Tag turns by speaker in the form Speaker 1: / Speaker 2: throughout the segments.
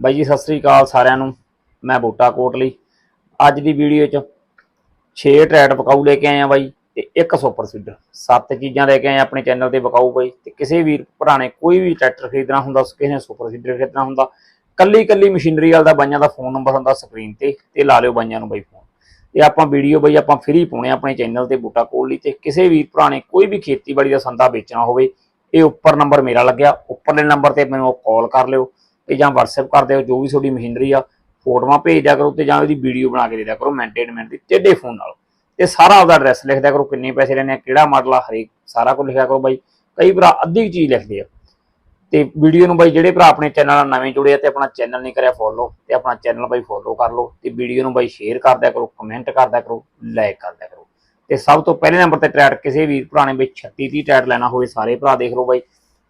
Speaker 1: ਬਾਈ ਜੀ, ਸਤਿ ਸ੍ਰੀ ਅਕਾਲ ਸਾਰਿਆਂ ਨੂੰ। ਮੈਂ ਬੂਟਾ ਕੋਟਲੀ ਅੱਜ ਦੀ ਵੀਡੀਓ 'ਚ 6 ਟਰੈਟ ਬਕਾਊ ਲੈ ਕੇ ਆਇਆ ਬਾਈ ਤੇ ਇੱਕ ਸੁਪਰ ਸੀਡਰ ਸੱਤ ਚੀਜ਼ਾਂ ਲੈ ਕੇ ਆਇਆ ਆਪਣੇ ਚੈਨਲ ਤੇ ਬਕਾਊ ਬਾਈ। ਤੇ ਕਿਸੇ ਵੀਰ ਭਰਾ ਨੇ ਕੋਈ ਵੀ ਟਰੈਕਟਰ ਖਰੀਦਣਾ ਹੁੰਦਾ, ਕਿਸੇ ਨੇ ਸੁਪਰ ਸੀਡਰ ਖਰੀਦਣਾ ਹੁੰਦਾ ਕੱਲੀ ਕੱਲੀ ਮਸ਼ੀਨਰੀ ਵਾਲ ਦਾ ਬਾਈਆਂ ਦਾ ਫੋਨ ਨੰਬਰ ਹੁੰਦਾ ਸਕਰੀਨ ਤੇ ਤੇ ਲਾ ਲਿਓ ਬਾਈਆਂ ਨੂੰ ਬਾਈ ਫੋਨ। ਤੇ ਆਪਾਂ ਵੀਡੀਓ ਬਾਈ ਆਪਾਂ ਫ੍ਰੀ ਪਾਉਣੇ ਆਪਣੇ ਚੈਨਲ ਤੇ ਬੂਟਾ ਕੋਟਲੀ ਤੇ ਕਿਸੇ ਵੀਰ ਭਰਾ ਨੇ ਕੋਈ ਵੀ ਖੇਤੀਬਾੜੀ ਦਾ ਸੰਦਾ ਵੇਚਣਾ ਹੋਵੇ, ਇਹ ਉੱਪਰ ਨੰਬਰ ਮੇਰਾ ਲੱਗਿਆ। ਉੱਪਰਲੇ ਨੰਬਰ ਤੇ ਮੈਨੂੰ ਕਾਲ ਕਰ ਲਿਓ। ਤੇ ਜਾਂ WhatsApp ਕਰ ਦਿਓ, ਜੋ ਵੀ ਤੁਹਾਡੀ ਮਸ਼ੀਨਰੀ ਆ, ਫੋਟੋਆਂ ਭੇਜ ਦਿਆ ਕਰੋ ਤੇ ਜਾਂ ਇਹਦੀ ਵੀਡੀਓ ਬਣਾ ਕੇ ਦੇ ਦਿਆ ਕਰੋ ਮਿੰਟ ਮਿੰਟ ਦੀ ਟੇਡੇ ਫੋਨ ਨਾਲ। ਤੇ ਸਾਰਾ ਆਪਦਾ ਐਡਰੈਸ ਲਿਖ ਦਿਆ ਕਰੋ, ਕਿੰਨੇ ਪੈਸੇ ਲੈਣੇ ਆ, ਕਿਹੜਾ ਮਾਡਲ ਆ, ਹਰੇਕ ਸਾਰਾ ਕੁਝ ਲਿਖਿਆ ਕਰੋ ਬਾਈ। ਕਈ ਭਰਾ ਅੱਧੀ ਕੁ ਚੀਜ਼ ਲਿਖਦੇ ਆ। ਤੇ ਵੀਡੀਓ ਨੂੰ ਬਾਈ ਜਿਹੜੇ ਭਰਾ ਆਪਣੇ ਚੈਨਲ ਨਾਲ ਨਵੇਂ ਜੁੜੇ ਆ ਤੇ ਆਪਣਾ ਚੈਨਲ ਨਹੀਂ ਕਰਿਆ ਫੋਲੋ ਤੇ ਆਪਣਾ ਚੈਨਲ ਬਾਈ ਫੋਲੋ ਕਰ ਲਓ ਤੇ ਵੀਡੀਓ ਨੂੰ ਬਾਈ ਸ਼ੇਅਰ ਕਰਦਿਆ ਕਰੋ ਕਮੈਂਟ ਕਰ ਕਰੋ ਲਾਈਕ ਕਰ ਕਰੋ। ਤੇ ਸਭ ਤੋਂ ਪਹਿਲੇ ਨੰਬਰ ਤੇ ਟਰੈਟ ਕਿਸੇ ਵੀਰ ਭਰਾ ਨੇ ਬਈ 36 30 ਟਰੈਡ ਲੈਣਾ ਹੋਵੇ ਸਾਰੇ ਭਰਾ ਦੇਖ ਲਓ ਬਾਈ।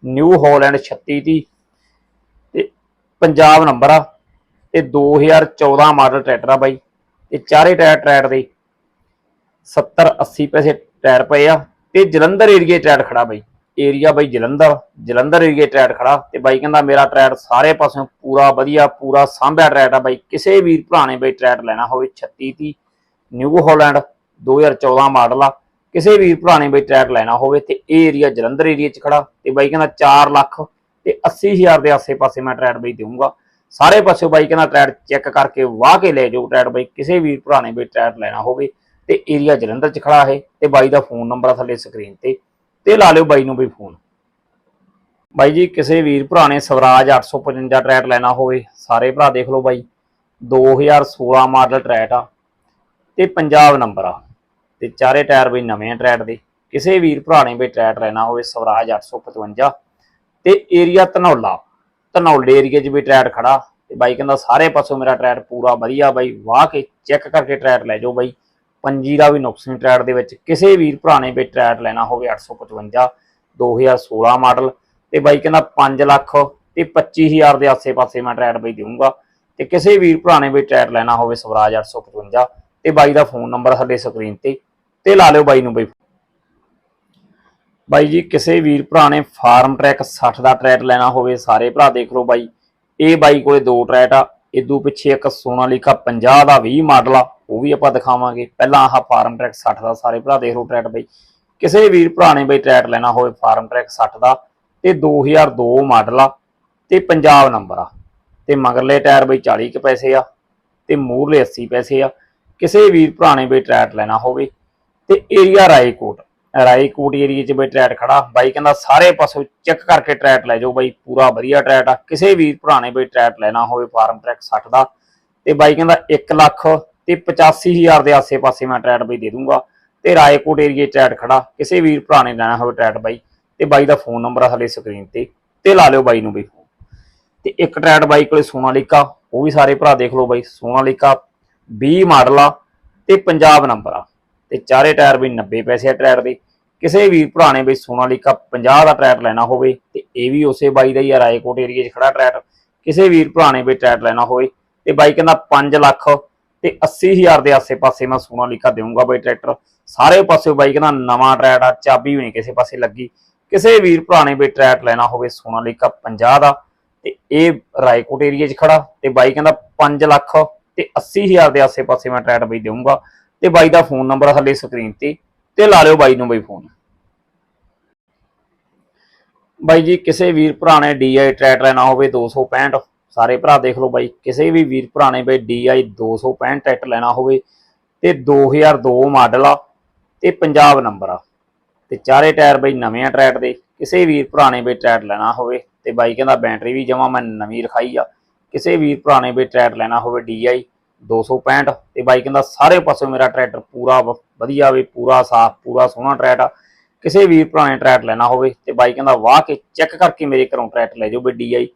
Speaker 1: ਨਿਊ ਹਾਲੈਂਡ 36 30 ਤੇ ਪੰਜਾਬ ਨੰਬਰ ਆ। ਤੇ 2014 ਮਾਡਲ ਟਰੈਕਟਰ ਆ ਬਾਈ। ਤੇ ਚਾਰੇ ਟਾਇਰ ਟਰੈਕਟਰ ਦੇ 70 80 ਪੈਸੇ ਟਾਇਰ ਪਏ ਆ। ਤੇ ਜਲੰਧਰ ਏਰੀਏ ਟਰੈਕਟਰ ਖੜਾ ਬਾਈ। ਏਰੀਆ ਬਾਈ ਜਲੰਧਰ। ਜਲੰਧਰ ਏਰੀਏ ਟਰੈਕਟਰ ਖੜਾ ਤੇ ਬਾਈ ਕਹਿੰਦਾ ਮੇਰਾ ਟਰੈਕਟ ਸਾਰੇ ਪਾਸਿਓਂ ਪੂਰਾ ਵਧੀਆ, ਪੂਰਾ ਸਾਂਭਿਆ ਟਰੈਕਟਰ ਆ ਬਾਈ। ਕਿਸੇ ਵੀਰ ਭਰਾ ਨੇ ਬਾਈ ਟਰੈਕਟਰ ਲੈਣਾ ਹੋਵੇ 36 30 ਨਿਊ ਹਾਲੈਂਡ 2014 ਮਾਡਲ ਆ। ਕਿਸੇ ਵੀਰ ਭਰਾ ਨੇ ਬਾਈ ਟਰੈਕਟ ਲੈਣਾ ਹੋਵੇ ਤੇ ਇਹ ਏਰੀਆ ਜਲੰਧਰ ਏਰੀਏ 'ਚ ਖੜਾ ਤੇ ਬਾਈ ਕਹਿੰਦਾ 4 ਲੱਖ ਤੇ 80000 ਦੇ ਆਸੇ-ਪਾਸੇ ਮੈਂ ਟਰੈਕਟਰ ਬਾਈ ਦੇਵਾਂਗਾ ਸਾਰੇ ਪਾਸਿਓ ਬਾਈ ਕਹਿੰਦਾ ਟਰੈਕਟਰ ਚੈੱਕ ਕਰਕੇ ਵਾਹ ਕੇ ਲੈ ਜਾਓ ਟਰੈਕਟਰ ਬਾਈ। ਕਿਸੇ ਵੀਰ ਭਰਾ ਨੇ ਬਾਈ ਟਰੈਕਟਰ ਲੈਣਾ ਹੋਵੇ ਤੇ ਏਰੀਆ ਜਲੰਧਰ 'ਚ ਖੜਾ ਹੈ ਤੇ ਬਾਈ ਦਾ ਫੋਨ ਨੰਬਰ ਆ ਥੱਲੇ ਸਕਰੀਨ ਤੇ ਤੇ ਲਾ ਲਿਓ ਬਾਈ ਨੂੰ ਬਈ ਫੋਨ। ਬਾਈ ਜੀ, ਕਿਸੇ ਵੀਰ ਭਰਾ ਨੇ ਸਵਰਾਜ 855 ਟਰੈਕਟਰ ਲੈਣਾ ਹੋਵੇ, ਸਾਰੇ ਭਰਾ ਦੇਖ ਲਓ ਬਾਈ। 2016 ਮਾਡਲ ਟਰੈਟ ਆ ਤੇ ਪੰਜਾਬ ਨੰਬਰ ਆ। ਤੇ ਚਾਰੇ ਟਾਇਰ ਬਈ ਨਵੇਂ ਆ ਟਰੈਟ ਦੇ। ਕਿਸੇ ਵੀਰ ਭਰਾ ਨੇ ਵੀ ਟਰੈਟ ਲੈਣਾ ਹੋਵੇ, ਸਵਰਾਜ 855 ਤੇ ਏਰੀਆ ਧਨੌਲਾ। ਧਨੌਲੇ ਏਰੀਆ 'ਚ ਵੀ ਟਰੈਕਟਰ ਖੜਾ ਤੇ ਬਾਈ ਕਹਿੰਦਾ ਸਾਰੇ ਪਾਸੋਂ ਮੇਰਾ ਟਰੈਕਟਰ ਪੂਰਾ ਵਧੀਆ ਬਾਈ, ਵਾਹ ਕੇ ਚੈੱਕ ਕਰਕੇ ਟਰੈਕਟਰ ਲੈ ਜਾਓ ਬਾਈ। ਪੰਜੀ ਦਾ ਵੀ ਨੁਕਸ ਨਹੀਂ ਟਰੈਕਟਰ ਦੇ ਵਿੱਚ। ਕਿਸੇ ਵੀਰ ਭਰਾ ਨੇ ਵੀ ਟਰੈਕਟਰ ਲੈਣਾ ਹੋਵੇ 855 2016 ਮਾਡਲ ਤੇ ਬਾਈ ਕਹਿੰਦਾ 5 ਲੱਖ ਤੇ 25000 ਦੇ ਆਸੇ-ਪਾਸੇ ਮੈਂ ਟਰੈਟ ਬਈ ਦੇਵਾਂਗਾ ਤੇ ਕਿਸੇ ਵੀਰ ਭਰਾ ਨੇ ਵੀ ਟਰੈਟ ਲੈਣਾ ਹੋਵੇ ਸਵਰਾਜ 855 ਤੇ ਬਾਈ ਦਾ ਫੋਨ ਨੰਬਰ ਸਾਡੇ ਸਕਰੀਨ ਤੇ ਤੇ ਲਾ ਲਿਓ ਬਾਈ ਨੂੰ ਬਈ। ਬਾਈ ਜੀ, ਕਿਸੇ ਵੀਰ ਭਰਾ ਨੇ ਫਾਰਮ ਟਰੈਕ 60 ਦਾ ਟਰੈਕ ਲੈਣਾ ਹੋਵੇ, ਸਾਰੇ ਭਰਾ ਦੇਖ ਲਓ ਬਾਈ। ਇਹ ਬਾਈ ਕੋਲੇ ਦੋ ਟਰੈਕ ਆ ਇਦੋਂ ਪਿੱਛੇ ਇੱਕ ਸੋਨਾਲੀਕਾ 50 ਦਾ 20 ਮਾਡਲ ਆ, ਉਹ ਵੀ ਆਪਾਂ ਦਿਖਾਵਾਂਗੇ। ਪਹਿਲਾਂ ਆਹ ਫਾਰਮ ਟਰੈਕ 60 ਦਾ, ਸਾਰੇ ਭਰਾ ਦੇਖ ਲਓ ਟਰੈਕ ਬਾਈ। ਕਿਸੇ ਵੀਰ ਭਰਾ ਨੇ ਬਾਈ ਟਰੈਕ ਲੈਣਾ ਹੋਵੇ ਫਾਰਮ ਟਰੈਕ 60 ਦਾ, ਤੇ 2002 ਮਾਡਲ ਆ, ਤੇ ਪੰਜਾਬ ਨੰਬਰ ਆ। ਤੇ ਮਗਰਲੇ ਟਾਇਰ ਬਈ 40 ਕੁ ਪੈਸੇ ਆ, ਤੇ ਮੂਰਲੇ 80 ਪੈਸੇ ਆ। ਕਿਸੇ ਵੀਰ ਭਰਾ ਨੇ ਬਈ ਟਰੈਕ ਲੈਣਾ ਹੋਵੇ, ਤੇ ਏਰੀਆ ਰਾਏਕੋਟ। ਰਾਏਕੋਟ ਏਰੀਏ 'ਚ ਬਈ ਟਰੈਟ ਖੜਾ। ਬਾਈ ਕਹਿੰਦਾ ਸਾਰੇ ਪਾਸੋਂ ਚੈੱਕ ਕਰਕੇ ਟਰੈਟ ਲੈ ਜਾਓ ਬਾਈ, ਪੂਰਾ ਵਧੀਆ ਟਰੈਟ ਆ। ਕਿਸੇ ਵੀਰ ਭਰਾ ਨੇ ਬਈ ਟਰੈਟ ਲੈਣਾ ਹੋਵੇ, ਫਾਰਮ ਟਰੈਕ 60 ਦਾ। ਤੇ ਬਾਈ ਕਹਿੰਦਾ 1 ਲੱਖ ਤੇ 85000 ਦੇ ਆਸੇ-ਪਾਸੇ ਮੈਂ ਟਰੈਟ ਬਈ ਦੇ ਦੂੰਗਾ। ਤੇ ਰਾਏਕੋਟ ਏਰੀਏ ਟਰੈਟ ਖੜਾ। ਕਿਸੇ ਵੀਰ ਭਰਾ ਨੇ ਲੈਣਾ ਹੋਵੇ ਟਰੈਟ ਬਾਈ। ਤੇ ਬਾਈ ਦਾ ਫੋਨ ਨੰਬਰ ਆ ਥੱਲੇ ਸਕਰੀਨ ਤੇ। ਤੇ ਲਾ ਲਿਓ ਬਾਈ ਨੂੰ ਬਈ ਤੇ ਇੱਕ ਟਰੈਟ ਬਾਈ ਕੋਲੇ ਸੋਨਾਲੀਕਾ, ਉਹ ਵੀ ਸਾਰੇ ਭਰਾ ਦੇਖ ਲਓ ਬਾਈ। ਸੋਨਾਲੀਕਾ 20 ਮਾਡਲ ਆ ਤੇ ਪੰਜਾਬ ਨੰਬਰ ਆ। ਤੇ ਚਾਰੇ ਟਾਇਰ ਵੀ 90 ਪੈਸੇ ਆ ਟਰੈਕ ਦੇ। ਕਿਸੇ ਵੀਰ ਭਰਾ ਨੇ ਬਈ ਸੋਨਾਲੀਕਾ 50 ਦਾ ਟਰੈਕ ਲੈਣਾ ਹੋਵੇ ਤੇ ਇਹ ਵੀ ਉਸੇ ਬਾਈ ਦਾ ਹੀ ਆ, ਰਾਏਕੋਟ ਏਰੀਆ 'ਚ ਖੜਾ ਟਰੈਕ ਕਿਸੇ ਵੀਰ ਭਰਾ ਨੇ ਬਈ ਟਰੈਕ ਲੈਣਾ ਹੋਵੇ ਤੇ ਬਾਈ ਕਹਿੰਦਾ 5 ਲੱਖ ਤੇ 80000 ਦੇ ਆਸੇ-ਪਾਸੇ ਮੈਂ ਸੋਨਾਲੀਕਾ ਦੇਵਾਂਗਾ ਬਈ ਟਰੈਕਟਰ। ਸਾਰੇ ਪਾਸੇ ਬਾਈ ਕਹਿੰਦਾ ਨਵਾਂ ਟਰੈਕ ਆ, ਚਾਬੀ ਵੀ ਨਹੀਂ ਕਿਸੇ ਪਾਸੇ ਲੱਗੀ। ਕਿਸੇ ਵੀਰ ਭਰਾ ਨੇ ਬਈ ਟਰੈਕ ਲੈਣਾ ਹੋਵੇ ਸੋਨਾਲੀਕਾ 50 ਦਾ ਤੇ ਇਹ ਰਾਏਕੋਟ ਏਰੀਆ 'ਚ ਖੜਾ ਤੇ ਬਾਈ ਕਹਿੰਦਾ 5 ਲੱਖ ਤੇ 80000 ਦੇ ਆਸੇ-ਪਾਸੇ ਮੈਂ ਟਰੈਕਟਰ ਬਈ ਦੇਵਾਂਗਾ ਤੇ ਬਾਈ ਦਾ ਫੋਨ ਨੰਬਰ ਆ ਥੱਲੇ ਸਕਰੀਨ ਤੇ ਤੇ ਲਾ ਲਿਓ ਬਾਈ ਨੂੰ ਬਈ ਫੋਨ। ਬਾਈ ਜੀ, ਕਿਸੇ ਵੀਰ ਭਰਾ ਨੇ DI ਟਰੈਟ ਲੈਣਾ ਹੋਵੇ 265 ਸਾਰੇ ਭਰਾ ਦੇਖ ਲਓ ਬਾਈ। ਕਿਸੇ ਵੀ ਵੀਰ ਭਰਾ ਨੇ ਬਈ DI 265 ਟਰੈਕ ਲੈਣਾ ਹੋਵੇ, ਤੇ 2002 ਮਾਡਲ ਆ, ਤੇ ਪੰਜਾਬ ਨੰਬਰ ਆ। ਤੇ ਚਾਰੇ ਟਾਇਰ ਬਈ ਨਵੇਂ ਆ ਟਰੈਟ ਦੇ। ਕਿਸੇ ਵੀਰ ਭਰਾ ਨੇ ਬਈ ਟਰੈਟ ਲੈਣਾ ਹੋਵੇ, ਤੇ ਬਾਈ ਕਹਿੰਦਾ ਬੈਟਰੀ ਵੀ ਜਮਾ ਮੈਂ ਨਵੀਂ ਰਖਾਈ ਆ। ਕਿਸੇ ਵੀਰ ਭਰਾ ਨੇ ਬਈ ਟਰੈਟ ਲੈਣਾ ਹੋਵੇ DI 265 ਤੇ ਬਾਈ ਕਹਿੰਦਾ ਸਾਰੇ ਪਾਸੋਂ ਮੇਰਾ ਟਰੈਕਟਰ ਪੂਰਾ ਵ- ਵਧੀਆ ਵੇ ਪੂਰਾ ਸਾਫ਼, ਪੂਰਾ ਸੋਹਣਾ ਟਰੈਕਟਰ ਆ। ਕਿਸੇ ਵੀਰ ਭਰਾ ਨੇ ਟਰੈਕਟਰ ਲੈਣਾ ਹੋਵੇ ਤੇ ਬਾਈ ਕਹਿੰਦਾ ਵਾਹ ਕੇ ਚੈੱਕ ਕਰਕੇ ਮੇਰੇ ਘਰੋਂ ਟਰੈਕਟਰ ਲੈ ਜਾਓ ਵੱਡੀ ਆਈ।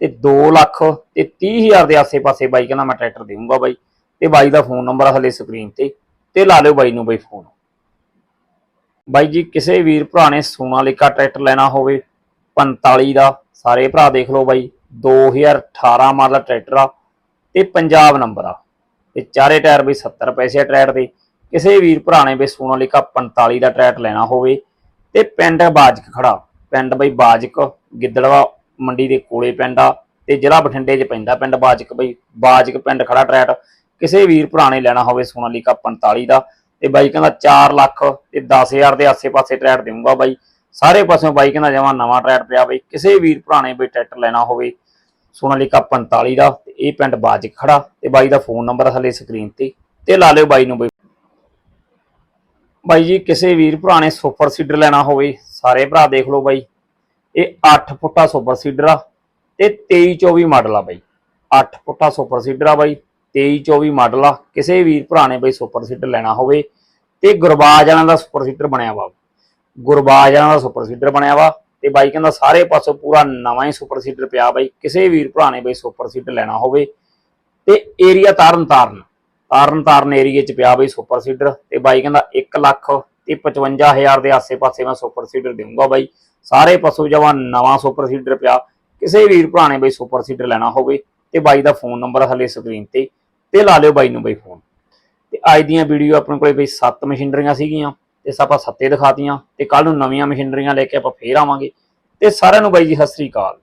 Speaker 1: ਤੇ 2 ਲੱਖ ਤੇ 30000 ਦੇ ਆਸੇ-ਪਾਸੇ ਬਾਈ ਕਹਿੰਦਾ ਮੈਂ ਟਰੈਕਟਰ ਦੇਵਾਂਗਾ ਬਾਈ। ਤੇ ਬਾਈ ਦਾ ਫੋਨ ਨੰਬਰ ਆ ਥੱਲੇ ਸਕਰੀਨ ਤੇ ਤੇ ਲਾ ਲਿਓ ਬਾਈ ਨੂੰ ਬਾਈ ਫੋਨ। ਬਾਈ ਜੀ, ਕਿਸੇ ਵੀਰ ਭਰਾ ਨੇ ਸੋਨਾਲੀਕਾ ਟਰੈਕਟਰ ਲੈਣਾ ਹੋਵੇ 45 ਦਾ, ਸਾਰੇ ਭਰਾ ਦੇਖ ਲਓ ਬਾਈ 2018 ਮਾਡਲ ਟਰੈਕਟਰ ਆ ਤੇ ਪੰਜਾਬ ਨੰਬਰ ਆ। ਤੇ ਚਾਰੇ ਟਾਇਰ ਬਈ 70 ਪੈਸੇ ਆ ਟਰੈਟ ਦੇ। ਕਿਸੇ ਵੀਰ ਭਰਾ ਨੇ ਬਈ ਸੋਨਾਲੀਕਾ 45 ਦਾ ਟਰੈਕਟਰ ਲੈਣਾ ਹੋਵੇ ਤੇ ਪਿੰਡ ਬਾਜਕ ਖੜਾ। ਪਿੰਡ ਬਈ ਬਾਜਕ, ਗਿੱਦੜਵਾ ਮੰਡੀ ਦੇ ਕੋਲੇ ਪਿੰਡ ਆ ਤੇ ਜ਼ਿਲ੍ਹਾ ਬਠਿੰਡੇ 'ਚ ਪੈਂਦਾ ਪਿੰਡ ਬਾਜਕ। ਬਈ ਬਾਜਕ ਪਿੰਡ ਖੜਾ ਟਰੈਟ ਕਿਸੇ ਵੀਰ ਭਰਾ ਨੇ ਲੈਣਾ ਹੋਵੇ ਸੋਨਾਲੀਕਾ 45 ਦਾ ਤੇ ਬਾਈ ਕਹਿੰਦਾ 4 ਲੱਖ ਤੇ 10000 ਦੇ ਆਸੇ-ਪਾਸੇ ਟਰੈਟ ਦੇਊਂਗਾ ਬਾਈ। ਸਾਰੇ ਪਾਸਿਓਂ ਬਾਈ ਕਹਿੰਦਾ ਜਮਾ ਨਵਾਂ ਟਰੈਟ ਪਿਆ ਬਈ। ਕਿਸੇ ਵੀਰ ਭਰਾ ਨੇ ਬਈ ਟਰੈਕਟਰ ਲੈਣਾ ਹੋਵੇ ਸੋਨਾਲੀਕਾ 45 ਦਾ ਇਹ ਪਿੰਡ ਬਾਜ ਖੜਾ, ਤੇ ਬਾਈ ਦਾ ਫੋਨ ਨੰਬਰ ਥੱਲੇ ਸਕਰੀਨ ਤੇ ਤੇ ਲਾ ਲਿਓ ਬਾਈ ਨੂੰ ਬਈ। ਬਾਈ ਜੀ, ਕਿਸੇ ਵੀਰ ਭਰਾ ਨੇ ਸੁਪਰ ਸੀਡਰ ਲੈਣਾ ਹੋਵੇ, ਸਾਰੇ ਭਰਾ ਦੇਖ ਲਓ ਬਾਈ। ਇਹ 8 ਫੁੱਟਾ ਸੁਪਰ ਸੀਡਰ ਆ, ਤੇ 23 24 ਮਾਡਲ ਆ ਬਾਈ। 8 ਫੁੱਟਾ ਸੁਪਰ ਸੀਡਰ ਆ ਬਾਈ 23 24 ਮਾਡਲ ਆ। ਕਿਸੇ ਵੀਰ ਭਰਾ ਨੇ ਬਾਈ ਸੁਪਰ ਸੀਡਰ ਲੈਣਾ ਹੋਵੇ, ਤੇ ਗੁਰਬਾਜ ਵਾਲਿਆਂ ਦਾ ਸੁਪਰ ਸੀਡਰ ਬਣਿਆ ਵਾ। ਗੁਰਬਾਜ ਵਾਲਿਆਂ ਦਾ ਸੁਪਰ ਸੀਡਰ ਬਣਿਆ ਵਾ ਤੇ ਬਾਈ ਕਹਿੰਦਾ ਸਾਰੇ ਪਾਸੋਂ ਪੂਰਾ ਨਵਾਂ ਹੀ ਸੁਪਰ ਸੀਡਰ ਪਿਆ ਬਾਈ, ਕਿਸੇ ਵੀਰ ਭਰਾ ਨੇ ਬਾਈ ਸੁਪਰ ਸੀਡਰ ਲੈਣਾ ਹੋਵੇ। ਤੇ ਏਰੀਆ ਤਾਰਨ ਤਾਰਨ ਤਾਰਨ ਤਾਰਨ ਏਰੀਏ ਚ ਪਿਆ ਬਈ ਸੁਪਰ ਸੀਡਰ ਤੇ ਬਾਈ ਕਹਿੰਦਾ 1 ਲੱਖ ਤੇ 55000 ਦੇ ਆਸੇ-ਪਾਸੇ ਮੈਂ ਸੁਪਰ ਸੀਡਰ ਦੇਵਾਂਗਾ ਬਾਈ। ਸਾਰੇ ਪਾਸੋਂ ਜਵਾ ਨਵਾਂ ਸੁਪਰ ਸੀਡਰ ਪਿਆ, ਕਿਸੇ ਵੀਰ ਭਰਾ ਨੇ ਬਈ ਸੁਪਰ ਸੀਡਰ ਲੈਣਾ ਹੋਵੇ ਤੇ ਬਾਈ ਦਾ ਫੋਨ ਨੰਬਰ ਥੱਲੇ ਸਕਰੀਨ ਤੇ ਤੇ ਲਾ ਲਿਓ ਬਾਈ ਨੂੰ ਬਈ ਫੋਨ। ਤੇ ਅੱਜ ਦੀਆਂ ਵੀਡੀਓ ਆਪਣੇ ਕੋਲੇ ਬਈ 7 ਮਸ਼ੀਨਰੀਆਂ ਸੀਗੀਆਂ। ਤੇ ਆਪਾਂ ਸੱਤੇ ਦਿਖਾਤੀਆਂ ਤੇ ਕੱਲ ਨੂੰ ਨਵੀਆਂ ਮਸ਼ੀਨਰੀਆਂ ਲੈ ਕੇ ਆਪਾਂ ਫੇਰ ਆਵਾਂਗੇ। ਤੇ ਸਾਰਿਆਂ ਨੂੰ ਬਾਈ ਜੀ, ਸਤਿ ਸ੍ਰੀ ਅਕਾਲ।